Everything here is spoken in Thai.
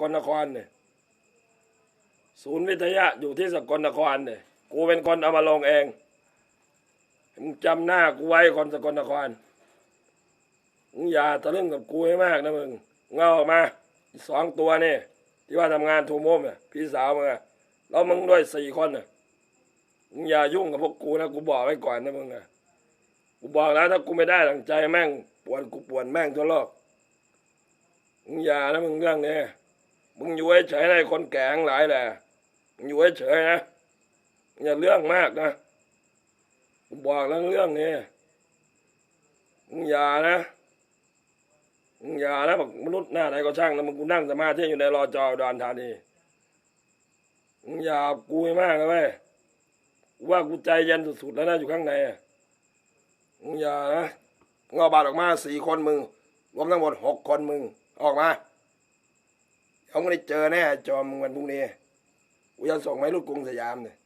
กลนครเนี่ยศูนย์วิทยะอยู่ที่สกลนครเนี่ยกูเป็นคนเอามาลงเองมึงจำหน้ากูไว้คนสกลนครมึงอย่าทะลึ่งกับกูให้มากนะมึงเงาออกมาสองตัวนี่ที่ว่าทำงานทูโมมเนี่ยพี่สาวมึงอะแล้วมึงด้วยสี่คนน่ะมึงอย่ายุ่งกับพวกกูนะกูบอกไว้ก่อนนะมึงอะกูบอกแล้วถ้ากูไม่ได้หลังใจแม่งปวดกูปวดแม่งทั่วโลกมึงอย่านะมึงเรื่องนี้ มึงอยู่เฉยๆนคนแก่งหลายแหละมึงอยู่เฉยนะมึงอย่าเรื่องมากนะกูบอกแล้วเรื่องนี้มึงอย่านะมึงอย่านะบอกมนุษย์หน้าไหนก็ช่างนะมึงกูนั่งสมาธิอยู่ในรอจอดอนธานีมึงอย่ากูมากนะเว้ยว่ากูใจเย็นสุดๆแล้วนะอยู่ข้างในอะมึงอย่านะงอาบาดออกมาสี่คนมึงรวมทั้งหมดหกคนมึงออกมา เขาไม่ได้เจอแน่จอมมึงวันพรุ่งนี้กูจะส่งไหมลูกกรุงสยามเนี่ย